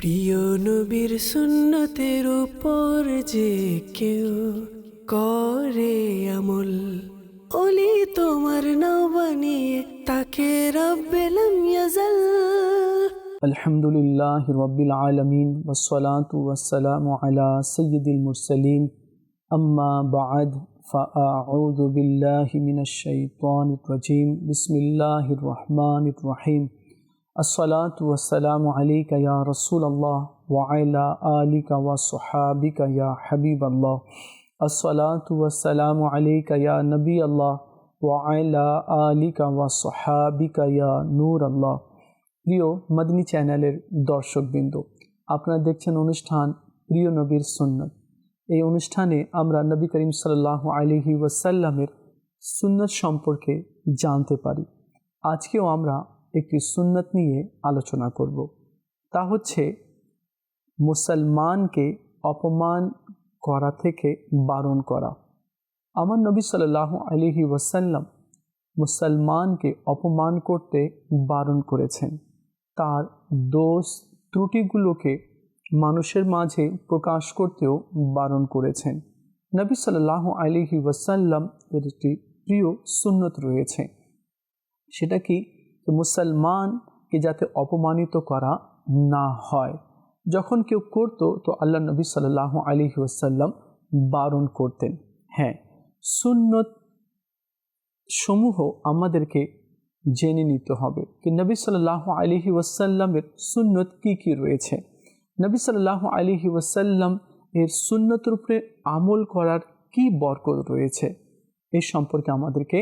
প্রিয় নবীর সুন্নতের উপর যে কেউ করে আমল ওলি তোমার নাও বানিয়ে তাকে রব্বেলাম ইয়াজাল الحمد لله رب العالمين والصلاة والسلام على سيد المرسلين أما بعد فأعوذ بالله من الشيطان الرجيم بسم الله الرحمن الرحيم الصلاة والسلام عليك يا رسول الله وعلى آلك وصحابك يا حبيب الله الصلاة والسلام عليك يا نبي الله وعلى آلك وصحابك يا نور الله প্রিয় মদিনী চ্যানেলের দর্শকবৃন্দ আপনারা দেখছেন অনুষ্ঠান প্রিয় নবীর সুন্নত এই অনুষ্ঠানে আমরা নবী করিম সাল্লাহ আলিহি ওয়াসাল্লামের সুন্নত সম্পর্কে জানতে পারি আজকেও আমরা একটি সুন্নত নিয়ে আলোচনা করব। তা হচ্ছে, মুসলমানকে অপমান করা থেকে বারণ করা। আমার নবী সাল্লাহ আলিহি ওয়াসাল্লাম মুসলমানকে অপমান করতে বারণ করেছেন। তার দোষ ত্রুটিগুলোকে মানুষের মাঝে প্রকাশ করতেও বারণ করেছেন। নবী সাল্লাহ আলিহি ওয়াসাল্লাম এর একটি প্রিয় সুন্নত রয়েছে। সেটা কি মুসলমানকে যাতে অপমানিত করা না হয়। যখন কেউ করতো, তো আল্লাহ নবী সাল্লাহ আলিহি ওয়াসাল্লাম বারণ করতেন। হ্যাঁ সুন্নত সমূহ আমাদেরকে জেনে নিতে হবে কি নবী সাল্লাহ আলিহি ওয়াসাল্লামের সুন্নত কী কী রয়েছে। নবী সাল্লাহ আলিহি ওয়াসাল্লাম এর সুন্নতের উপরে আমল করার কি বরকত রয়েছে, এ সম্পর্কে আমাদেরকে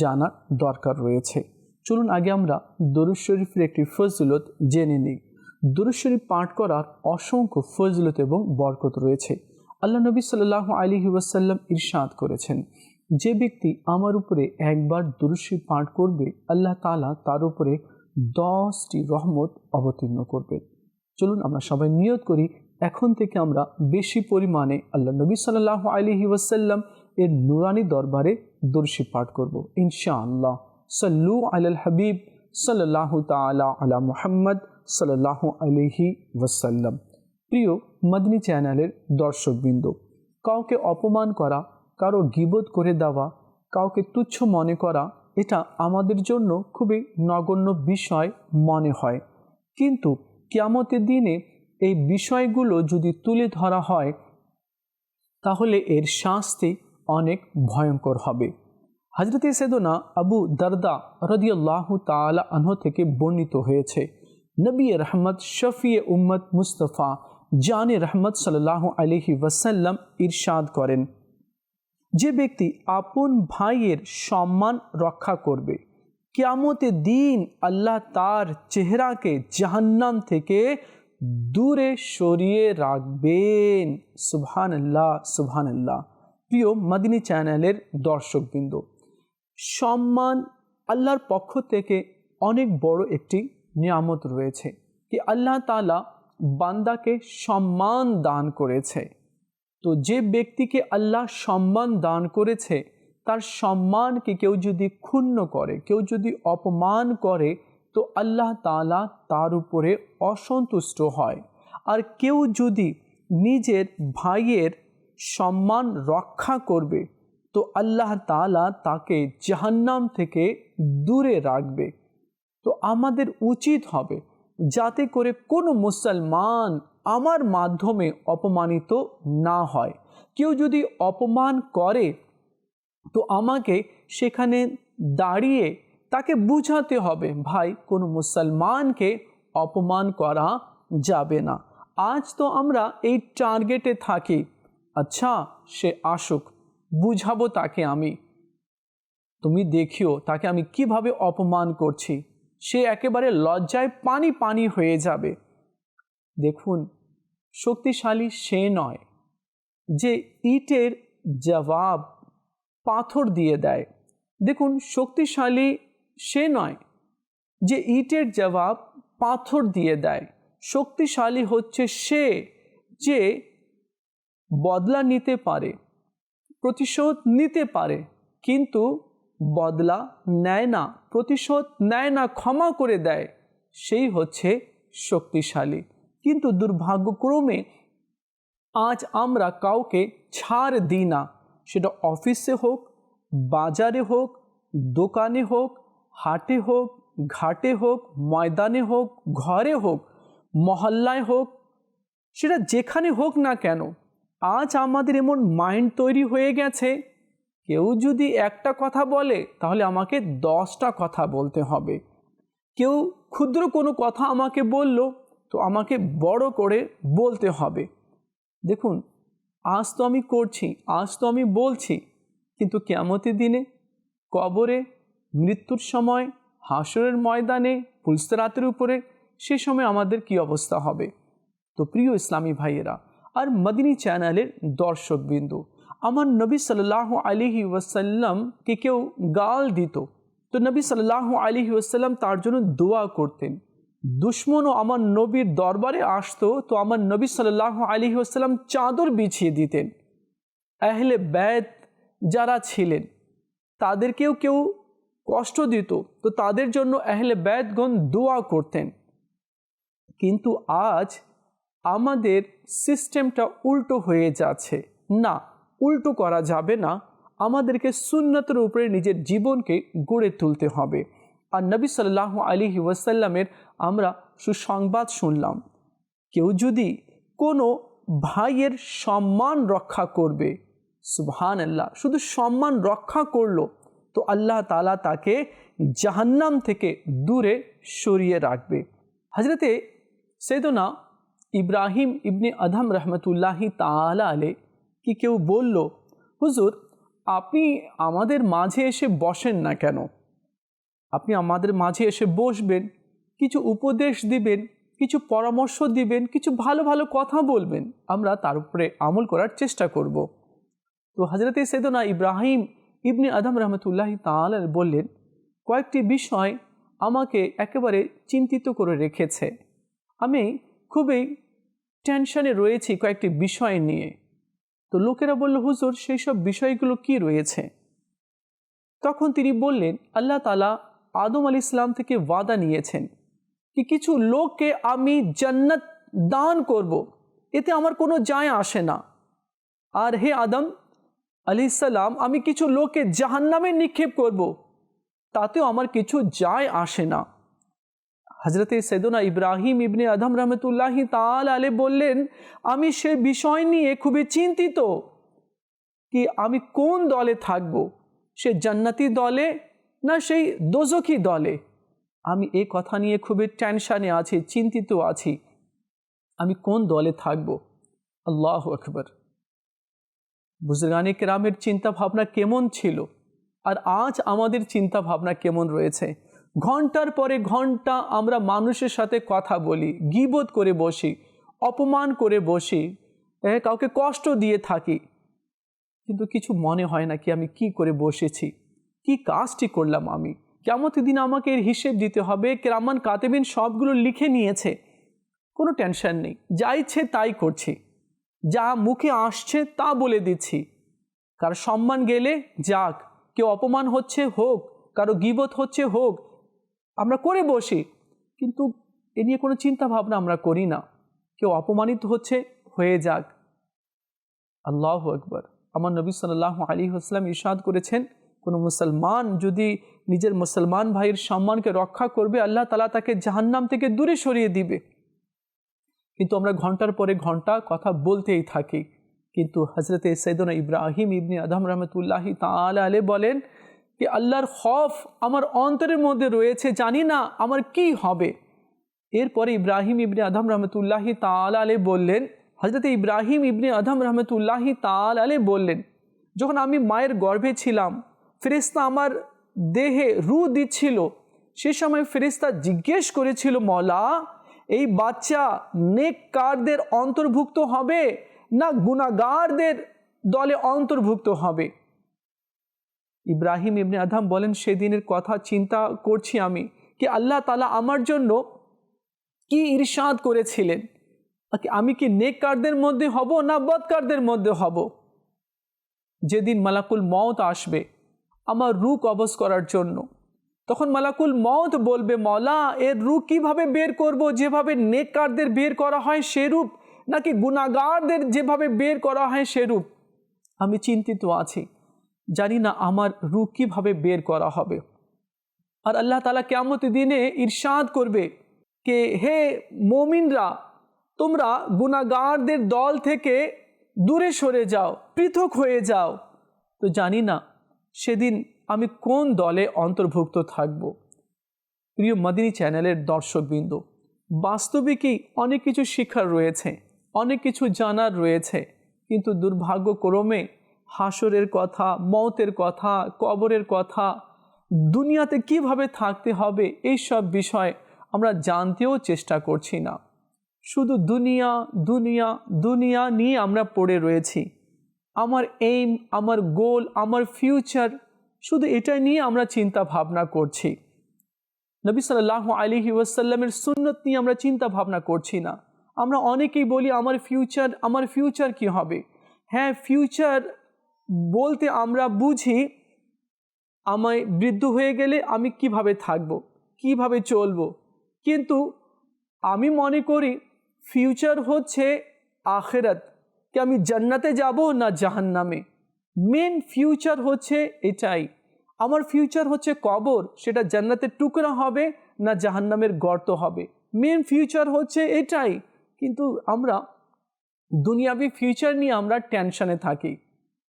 জানার দরকার রয়েছে। চলুন আগে আমরা দরুদ শরীফের একটি ফজলত জেনে নিই। দরুদ শরীফ পাঠ করার অসংখ্য ফজলত এবং বরকত রয়েছে। আল্লাহ নবী সাল্লাহ আলিহি ওয়াসাল্লাম ইরশাদ করেছেন, যে ব্যক্তি আমার উপরে একবার দুরুশি পাঠ করবে, আল্লাহ তালা তার উপরে দশটি রহমত অবতীর্ণ করবে। চলুন আমরা সবাই নিয়ত করি, এখন থেকে আমরা বেশি পরিমাণে আল্লাহ নবী সাল্লাহ আলহি ওয়াসাল্লাম এর নুরানি দরবারে দর্শি পাঠ করব, ইনশাআল্লাহ। সাল্লু আল হাবিব সাল্লাহ তালা আলা মুহাম্মদ সাল্লাহ আলহি ওয়াসাল্লাম। প্রিয় মদনী চ্যানেলের দর্শকবৃন্দ, কাউকে অপমান করা, কারও গিবোধ করে দেওয়া, কাউকে তুচ্ছ মনে করা, এটা আমাদের জন্য খুবই নগণ্য বিষয় মনে হয়। কিন্তু কিয়ামতের দিনে এই বিষয়গুলো যদি তুলে ধরা হয়, তাহলে এর শাস্তি অনেক ভয়ঙ্কর হবে। হজরতে সেদনা আবু দরদা রদিয়াল্লাহ তালা আনহ থেকে বর্ণিত হয়েছে, নবী রহমত শফিয়ে উম্মত মুস্তফা, জানে রহমত সাল্লাহ আলহি ওয়াসাল্লাম ইরশাদ করেন। যে ব্যক্তি আপন ভাইয়ের সম্মান রক্ষা করবে কেয়ামতে দিন আল্লাহ তার চেহারাকে জাহান্নাম থেকে দূরে সরিয়ে রাখবেন। সুবহান আল্লাহ সুবহান আল্লাহ প্রিয় মাদিনী চ্যানেলের দর্শকবৃন্দ সম্মান আল্লাহর পক্ষ থেকে অনেক বড় একটি নিয়ামত রয়েছে কি আল্লাহ তালা বান্দাকে সম্মান দান করেছে। তো যে ব্যক্তিকে আল্লাহ সম্মান দান করেছে, তার সম্মানকে কেউ যদি ক্ষুণ্ণ করে, কেউ যদি অপমান করে, তো আল্লাহ তালা তার উপরে অসন্তুষ্ট হয়। আর কেউ যদি নিজের ভাইয়ের সম্মান রক্ষা করবে তো আল্লাহ তালা তাকে জাহান্নাম থেকে দূরে রাখবে। তো আমাদের উচিত হবে যাতে করে কোনো মুসলমান আমার মাধ্যমে অপমানিত না হয়। কেউ যদি অপমান করে, তো আমাকে সেখানে দাঁড়িয়ে তাকে বুঝাতে হবে, ভাই, কোনো মুসলমানকে অপমান করা যাবে না। আজ তো আমরা এই টার্গেটে থাকি। আচ্ছা সে আসুক। বুঝাবো তাকে আমি। তুমি দেখিও তাকে আমি কীভাবে অপমান করছি। সে একেবারে লজ্জায় পানি পানি হয়ে যাবে। দেখুন, শক্তিশালী সে নয় যে ইটের জবাব পাথর দিয়ে দেয়। দেখুন, শক্তিশালী সে নয় যে ইটের জবাব পাথর দিয়ে দেয়। শক্তিশালী হচ্ছে সে যে বদলা নিতে পারে। প্রতিশোধ নিতে পারে, কিন্তু বদলা নেয় না, প্রতিশোধ নেয় না, ক্ষমা করে দেয়, সেই হচ্ছে শক্তিশালী। কিন্তু দুর্ভাগ্যক্রমে আজ আমরা কাউকে ছাড় দিই না। সেটা অফিসে হোক, বাজারে হোক, দোকানে হোক, হাটে হোক, ঘাটে হোক, ময়দানে হোক, ঘরে হোক, মহল্লায় হোক, সেটা যেখানে হোক না কেন আজ আমাদের এমন মাইন্ড তৈরি হয়ে গেছে। কেউ যদি একটা কথা বলে, তাহলে আমাকে দশটা কথা বলতে হবে। কেউ ক্ষুদ্র কোনো কথা আমাকে বলল, তো আমাকে বড় করে বলতে হবে। দেখুন, আজ তো আমি করছি, আজ তো আমি বলছি, কিন্তু কেমতের দিনে, কবরে, মৃত্যুর সময়, হাসরের ময়দানে পুলস্তরাতের উপরে, সে সময় আমাদের কি অবস্থা হবে? তো প্রিয় ইসলামী ভাইয়েরা আর মদিনী চ্যানেলের দর্শকবিন্দু আমার নবী সাল্লাহ আলিহি ওয়াসাল্লামকে কেউ গাল দিত, তো নবী সাল্লাহ আলিহি ওয়াসাল্লাম তার জন্য দোয়া করতেন। দুশ্মনও আমার নবীর দরবারে আসতো, তো আমার নবী সাল্লাহ আলী আসসালাম চাদর বিছিয়ে দিতেন। আহলে ব্যাত যারা ছিলেন, তাদেরকেও কেউ কষ্ট দিত, তো তাদের জন্য আহলে ব্যাতগণ দোয়া করতেন। কিন্তু আজ আমাদের সিস্টেমটা উল্টো হয়ে যাচ্ছে। না, উল্টো করা যাবে না। আমাদেরকে সুন্নতের উপরে নিজের জীবনকে গড়ে তুলতে হবে। আর নবী সাল্লাহ আলী ওয়াসাল্লামের আমরা সুসংবাদ শুনলাম, কেউ যদি কোনো ভাইয়ের সম্মান রক্ষা করবে সুবহান আল্লাহ শুধু সম্মান রক্ষা করল, তো আল্লাহ তালা তাকে জাহান্নাম থেকে দূরে সরিয়ে রাখবে। হজরতে সেদনা ইব্রাহিম ইবনে আধম রহমতুল্লাহি তালা আলে কি কেউ বলল, হুজুর, আপনি আমাদের মাঝে এসে বসেন না কেন? আপনি আমাদের মাঝে এসে বসবেন, কিছু উপদেশ দিবেন, কিছু পরামর্শ দিবেন, কিছু ভালো ভালো কথা বলবেন। আমরা তার উপরে আমল করার চেষ্টা করব। তো হজরতে সেদনা ইব্রাহিম ইবনে আদম রহমতুল্লাহ তাল বললেন, কয়েকটি বিষয় আমাকে একেবারে চিন্তিত করে রেখেছে। আমি খুবই টেনশনে রয়েছি কয়েকটি বিষয় নিয়ে তো লোকেরা বলল, হুজুর, সেই সব বিষয়গুলো কি রয়েছে তখন তিনি বললেন, আল্লাহ তালা আদম আলি ইসলাম থেকে ওয়াদা নিয়েছেন কি কিছু লোককে আমি জান্নাত দান করব। এতে আমার কোনো যায় আসে না আর হে আদম আলি ইসাল্লাম আমি কিছু লোককে জাহান্নামে নিক্ষেপ করব। তাতেও আমার কিছু যায় আসে না হজরতে সৈদনা ইব্রাহিম ইবনে আদম রহমতুল্লাহি তাল আলে বললেন, আমি সে বিষয় নিয়ে খুবই চিন্তিত কি আমি কোন দলে থাকব? সে জান্নাতি দলে না সেই দোজকি দলে? আমি এই কথা নিয়ে খুবই টেনশানে আছি, চিন্তিত আছি। আমি কোন দলে থাকব? আল্লাহ আকবর। বুজরানি কেরামের চিন্তা ভাবনা কেমন ছিল? আর আজ আমাদের চিন্তা ভাবনা কেমন রয়েছে? ঘণ্টার পরে ঘণ্টা আমরা মানুষের সাথে কথা বলি গিবোধ করে বসি, অপমান করে বসি কাউকে কষ্ট দিয়ে থাকি। কিন্তু কিছু মনে হয় না কি আমি কি করে বসেছি, কি কাজটি করলাম আমি। কেমন দিন আমাকে এর হিসেব দিতে হবে, কেরামান কাতেবিন সবগুলো লিখে নিয়েছে। কোনো টেনশন নেই, যা ইচ্ছে তাই করছি। যা মুখে আসছে তা বলে দিচ্ছি। কার সম্মান গেলে যাক, কেউ অপমান হচ্ছে হোক, কারও গিবত হচ্ছে হোক আমরা করে বসি। কিন্তু এ নিয়ে কোনো চিন্তা ভাবনা আমরা করি না। কেউ অপমানিত হচ্ছে, হয়ে যাক। আল্লাহ আকবর। আমার নবী সাল্লাহ আলী আসলাম ইরশাদ করেছেন, কোনো মুসলমান যদি নিজের মুসলমান ভাইয়ের সম্মানকে রক্ষা করবে, আল্লাহ তালা তাকে জাহান্নাম থেকে দূরে সরিয়ে দিবে। কিন্তু আমরা ঘণ্টার পরে ঘণ্টা কথা বলতেই থাকি। কিন্তু হজরতে সৈদনা ইব্রাহিম ইবনি আদম রহমতুল্লাহি তাল আলে বলেন কি আল্লাহর খফ আমার অন্তরের মধ্যে রয়েছে, জানি না আমার কি হবে। এরপরে ইব্রাহিম ইবনে আদম রহমতুল্লাহি তাল আলে বললেন হজরত ইব্রাহিম ইবনে আদম রহমতুল্লাহি তাল আলে বললেন, যখন আমি মায়ের গর্ভে ছিলাম ফেরিস্তা আমার দেহে রু দিচ্ছিল। সে সময় ফেরিস্তা জিজ্ঞেস করেছিল মলা এই বাচ্চা নেককারদের অন্তর্ভুক্ত হবে না গুণাগারদের দলে অন্তর্ভুক্ত হবে? ইব্রাহিম ইবনে আধাম বলেন সেদিনের কথা চিন্তা করছি আমি কি আল্লাহ তালা আমার জন্য কি ইরশাদ করেছিলেন? আমি কি নেককারদের মধ্যে হব না বদকারদের মধ্যে হব? যেদিন মালাকুল মত আসবে আমার রু কবজ করার জন্য। তখন মালাকুল মত বলবে মলা এর রু কীভাবে বের করব? যেভাবে নেককারদের বের করা হয় সেরূপ নাকি গুণাগারদের যেভাবে বের করা হয় সেরূপ আমি চিন্তিত আছি। জানি না আমার রু কীভাবে বের করা হবে। আর আল্লাহ তালা কেমত দিনে ইরশাদ করবে কে, হে মমিনরা, তোমরা গুণাগারদের দল থেকে দূরে সরে যাও, পৃথক হয়ে যাও। তো জানি না সেদিন আমি কোন দলে অন্তর্ভুক্ত থাকব। প্রিয় মদিনী চ্যানেলের দর্শকবৃন্দ, বাস্তবিকই অনেক কিছু শিক্ষার রয়েছে, অনেক কিছু জানার রয়েছে, কিন্তু দুর্ভাগ্যক্রমে হাসরের কথা মৌতের কথা, কবরের কথা, দুনিয়াতে কীভাবে থাকতে হবে এই সব বিষয় আমরা জানতেও চেষ্টা করছি না। শুধু দুনিয়া দুনিয়া দুনিয়া নিয়ে আমরা পড়ে রয়েছি। আমার এইম আমার গোল আমার ফিউচার শুধু এটা নিয়ে আমরা চিন্তা ভাবনা করছি। নবী সাল্লাহ আলিহি ওয়াসাল্লামের সুন্নত নিয়ে আমরা চিন্তা ভাবনা করছি না। আমরা অনেকেই বলি, আমার ফিউচার আমার ফিউচার কি হবে? হ্যাঁ ফিউচার বলতে আমরা বুঝি আমায় বৃদ্ধ হয়ে গেলে আমি কীভাবে থাকব, কীভাবে চলব। কিন্তু আমি মনে করি ফিউচার হচ্ছে আখেরাত, কি আমি জান্নাতে যাব না জাহান্নামে? মেন ফিউচার হচ্ছে এটাই। আমার ফিউচার হচ্ছে কবর, সেটা জান্নাতের টুকরা হবে না জাহান্নামের গর্ত হবে। মেন ফিউচার হচ্ছে এটাই। কিন্তু আমরা দুনিয়াবি ফিউচার নিয়ে আমরা টেনশনে থাকি।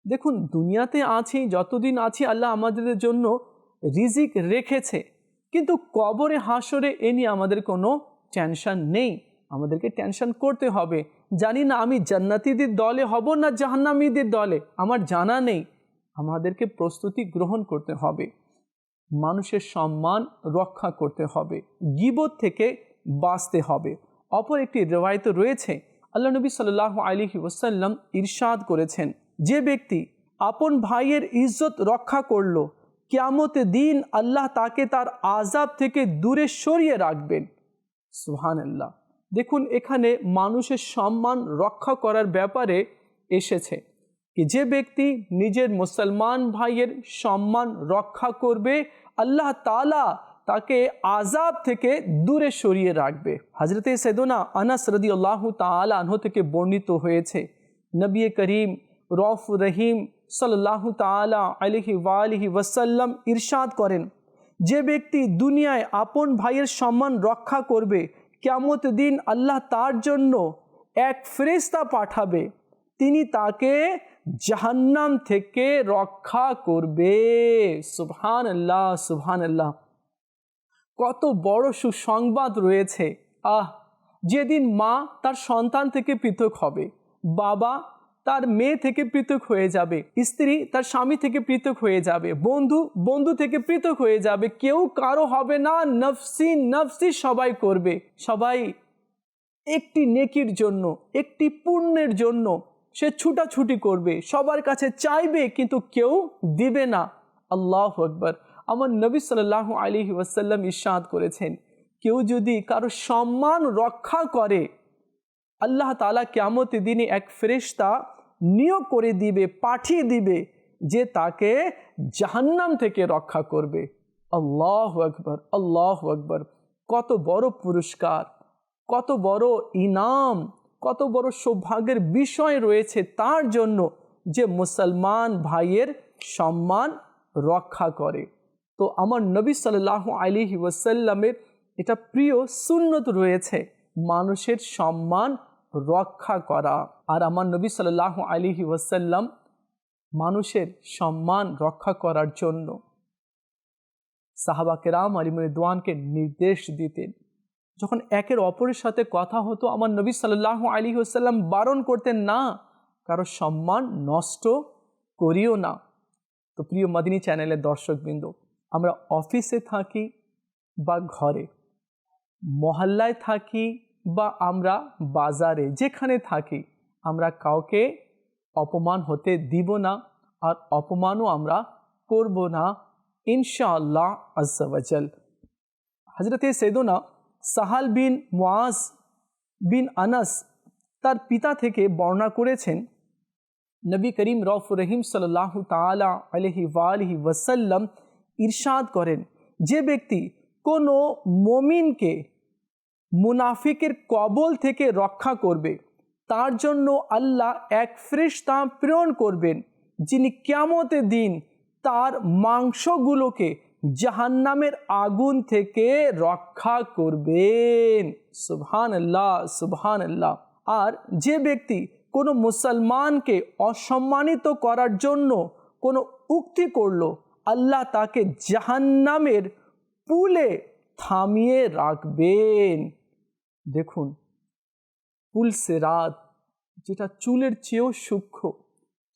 দেখুন, দুনিয়াতে আছি, যতদিন আছি, আল্লাহ আমাদের জন্য রিজিক রেখেছে। কিন্তু কবরে হাসরে এ নিয়ে আমাদের কোনো টেনশন নেই। আমাদেরকে টেনশন করতে হবে। জানি না আমি জান্নাতিদের দলে হব না জাহান্নামীদের দলে। আমার জানা নেই। আমাদেরকে প্রস্তুতি গ্রহণ করতে হবে। মানুষের সম্মান রক্ষা করতে হবে। গিবত থেকে বাঁচতে হবে। অপর একটি রেওয়ায়ত রয়েছে। আল্লাহ নবী সাল্লাহ আলিহি ওসাল্লাম ইরশাদ করেছেন। যে ব্যক্তি আপন ভাইয়ের ইজ্জত রক্ষা করল, কেয়ামতে দিন আল্লাহ তাকে তার আজাব থেকে দূরে সরিয়ে রাখবেন। সুহান আল্লাহ দেখুন, এখানে মানুষের সম্মান রক্ষা করার ব্যাপারে এসেছে কি যে ব্যক্তি নিজের মুসলমান ভাইয়ের সম্মান রক্ষা করবে, আল্লাহ তালা তাকে আজাব থেকে দূরে সরিয়ে রাখবে। হজরতে সেদোনা আনাস রদি আল্লাহ তালা আনহ থেকে বর্ণিত হয়েছে, নবী করিম রফ রহিম সাল্লাহ তালা আলহি ওয়ালিহি ওয়াসাল্লাম ইরশাদ করেন, যে ব্যক্তি দুনিয়ায় আপন ভাইয়ের সম্মান রক্ষা করবে কেমত দিন আল্লাহ তার জন্য এক ফেরেস্তা পাঠাবে। তিনি তাকে জাহান্নাম থেকে রক্ষা করবে। সুবহান আল্লাহ সুবহান আল্লাহ কত বড় সুসংবাদ রয়েছে। আহ, যেদিন মা তার সন্তান থেকে পৃথক হবে, বাবা তার মেয়ে থেকে পৃথক হয়ে যাবে, স্ত্রী তার স্বামী থেকে পৃথক হয়ে যাবে, বন্ধু বন্ধু থেকে পৃথক হয়ে যাবে, কেউ কারও হবে না, নফসি নফসি সবাই করবে। সবাই একটি নেকির জন্য, একটি পুণ্যের জন্য সে ছুটাছুটি করবে, সবার কাছে চাইবে কিন্তু কেউ দিবে না। আল্লাহ আকবর। আমার নবী সাল্লাহ আলী ওয়াসাল্লাম ইস্বাদ করেছেন, কেউ যদি কারও সম্মান রক্ষা করে, আল্লাহ তালা কেমতে দিনে এক ফেরিস্তা নিয়োগ করে দিবে, পাঠিয়ে দিবে, যে তাকে জাহান্নাম থেকে রক্ষা করবে। আল্লাহ আকবর আল্লাহ আকবর। কত বড় পুরস্কার, কত বড় ইনাম, কত বড় সৌভাগ্যের বিষয় রয়েছে তার জন্য যে মুসলমান ভাইয়ের সম্মান রক্ষা করে। তো আমার নবী সাল্লাহ আলিহি ওয়াসাল্লামের এটা প্রিয় সুন্নত রয়েছে, মানুষের সম্মান রক্ষা করা। আর আমার নবী সাল্লাহ আলিহি ওয়াসাল্লাম মানুষের সম্মান রক্ষা করার জন্য সাহাবা কেরাম আলিমুল দোয়ানকে নির্দেশ দিতেন। যখন একের অপরের সাথে কথা হতো, আমার নবী সাল্লাহ আলী ওসাল্লাম বারণ করতেন, না কারও সম্মান নষ্ট করিও না। তো প্রিয় মদিনী চ্যানেলের দর্শকবৃন্দ, আমরা অফিসে থাকি বা ঘরে, মহল্লায় থাকি বা আমরা বাজারে যেখানে থাকি, আমরা কাউকে অপমান হতে দিব না আর অপমানও আমরা করব না, ইনশাআল্লাহ আজ্জাওয়াজাল হজরতে সেদোনা সাহাল বিন মোয়াজ বিন আনাস তার পিতা থেকে বর্ণনা করেছেন, নবী করিম রফ রহিম সাল্লাহ তালা আলহি ওয়ালহি ওয়াসাল্লাম ইরশাদ করেন, যে ব্যক্তি কোনো মমিনকে মুনাফিকের কবল থেকে রক্ষা করবে। তার জন্য আল্লাহ এক ফ্রিস্তা প্রেরণ করবেন, যিনি কেমতে দিন তার মাংসগুলোকে জাহান্নামের আগুন থেকে রক্ষা করবেন। সুবহান আল্লাহ সুবহান আল্লাহ আর যে ব্যক্তি কোনো মুসলমানকে অসম্মানিত করার জন্য কোনো উক্তি করল, আল্লাহ তাকে জাহান্নামের পুলে থামিয়ে রাখবেন। দেখুন, পুলসে রাত, যেটা চুলের চেয়েও সূক্ষ্ম,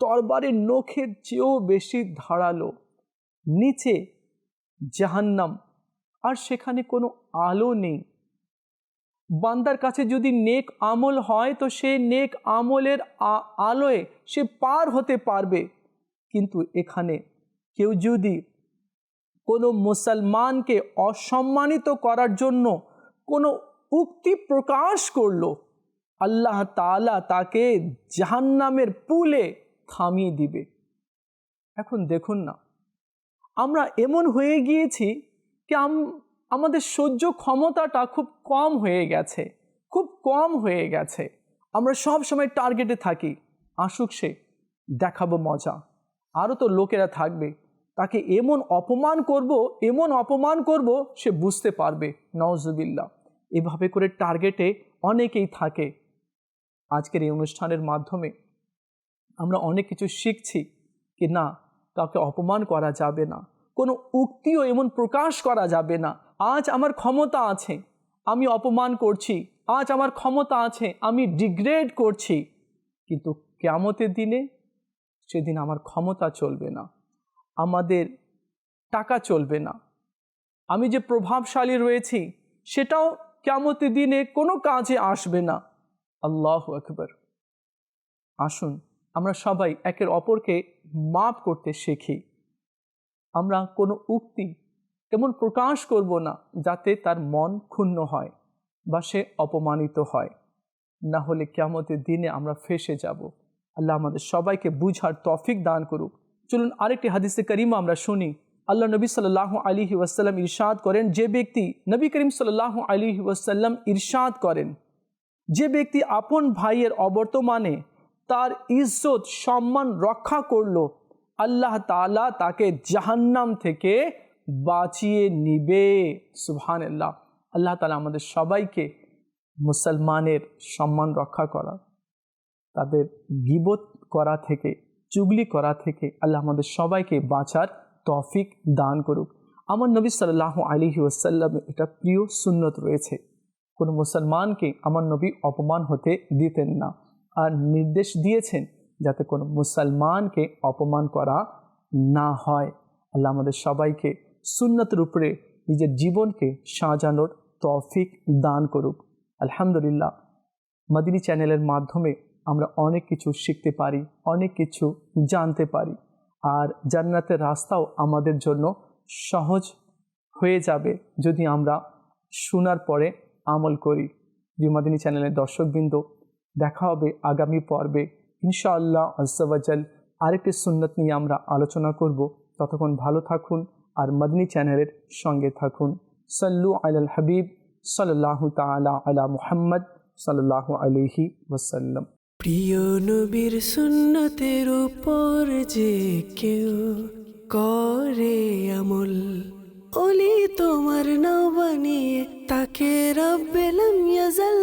তরবারের নখের চেয়েও বেশি ধারালো, নিচে জাহান্নাম, আর সেখানে কোনো আলো নেই। বান্দার কাছে যদি নেক আমল হয়, তো সে নেক আমলের আলোয় সে পার হতে পারবে। কিন্তু এখানে কেউ যদি কোনো মুসলমানকে অসম্মানিত করার জন্য কোনো উক্তি প্রকাশ করল। আল্লাহ তাআলা তাকে জাহান্নামের পুলে থামিয়ে দিবে। এখন দেখুন না, আমরা এমন হয়ে গিয়েছি কি আম- আমাদের সহ্য ক্ষমতাটা খুব কম হয়ে গেছে, খুব কম হয়ে গেছে। আমরা সব সময় টার্গেটে থাকি। আসুক সে, দেখাবো মজা। আরও তো লোকেরা থাকবে। তাকে এমন অপমান করব, এমন অপমান করব, সে বুঝতে পারবে। নওজবিল্লা এভাবে করে টার্গেটে অনেকেই থাকে। আজকের এই অনুষ্ঠানের মাধ্যমে আমরা অনেক কিছু শিখছি কি না, কাউকে অপমান করা যাবে না, কোনো উক্তিও এমন প্রকাশ করা যাবে না, আজ আমার ক্ষমতা আছে, আমি অপমান করছি, আজ আমার ক্ষমতা আছে, আমি ডিগ্রেড করছি, কিন্তু কেমতের দিনে সেদিন আমার ক্ষমতা চলবে না। আমাদের টাকা চলবে না। আমি যে প্রভাবশালী রয়েছি, সেটাও কেমতের দিনে কোনো কাজে আসবে না। আল্লাহ আকবর। আসুন, আমরা সবাই একের অপরকে মাপ করতে শিখি। আমরা কোনো উক্তি এমন প্রকাশ করব না, যাতে তার মন ক্ষুণ্ণ হয় বা সে অপমানিত হয়। না হলে কেমতের দিনে আমরা ফেসে যাব। আল্লাহ আমাদের সবাইকে বুঝার তফিক দান করুক। চলুন আরেকটি হাদিসে করিমা আমরা শুনি। আল্লাহ নবী সাল্লাহ আলী ওয়াসাল্লাম ইরশাদ করেন, যে ব্যক্তি নবী করিম সাল্লাহ আলী ওয়াসাল্লাম ইরশাদ করেন, যে ব্যক্তি আপন ভাইয়ের অবর্তমানে তার ইজ্জত, সম্মান রক্ষা করল, আল্লাহ তাআলা তাকে জাহান্নাম থেকে বাঁচিয়ে নিবে। সুবহান আল্লাহ আল্লাহ তালা আমাদের সবাইকে মুসলমানের সম্মান রক্ষা করা, তাদের গিবত করা থেকে চুগলি করা থেকে আল্লাহ আমাদের সবাইকে বাঁচার তফিক দান করুক। আমার নবী সাল্লাহ আলী ওয়াসাল্লাম এটা প্রিয় সুন্নত রয়েছে। কোনো মুসলমানকে আমার নবী অপমান হতে দিতেন না আর নির্দেশ দিয়েছেন যাতে কোনো মুসলমানকে অপমান করা না হয়। আল্লাহ আমাদের সবাইকে সুন্নতের উপরে নিজের জীবনকে সাজানোর তৌফিক দান করুক। আলহামদুলিল্লাহ। মাদিনী চ্যানেলের মাধ্যমে আমরা অনেক কিছু শিখতে পারি, অনেক কিছু জানতে পারি। আর জান্নাতের রাস্তাও আমাদের জন্য সহজ হয়ে যাবে যদি আমরা শোনার পরে আমল করি। বিমাদিনী চ্যানেলের দর্শকবৃন্দ, দেখা হবে আগামী পর্বে। ইনশাআল্লাহ আজাল আরেকটি সুন্নত নিয়ে আমরা আলোচনা করব। ততক্ষণ ভালো থাকুন আর মদনী চ্যানেলের সঙ্গে থাকুন। সাল্লু আল হাবিব সাল্লাহ তালা আলা মুহাম্মদ সাল্লাহ আলহি ওসাল্লাম প্রিয় নবীর সুন্নতের উপর যে কেউ করে আমল অলি তোমার নাও তাকে রব্বেলাম ইয়াজাল।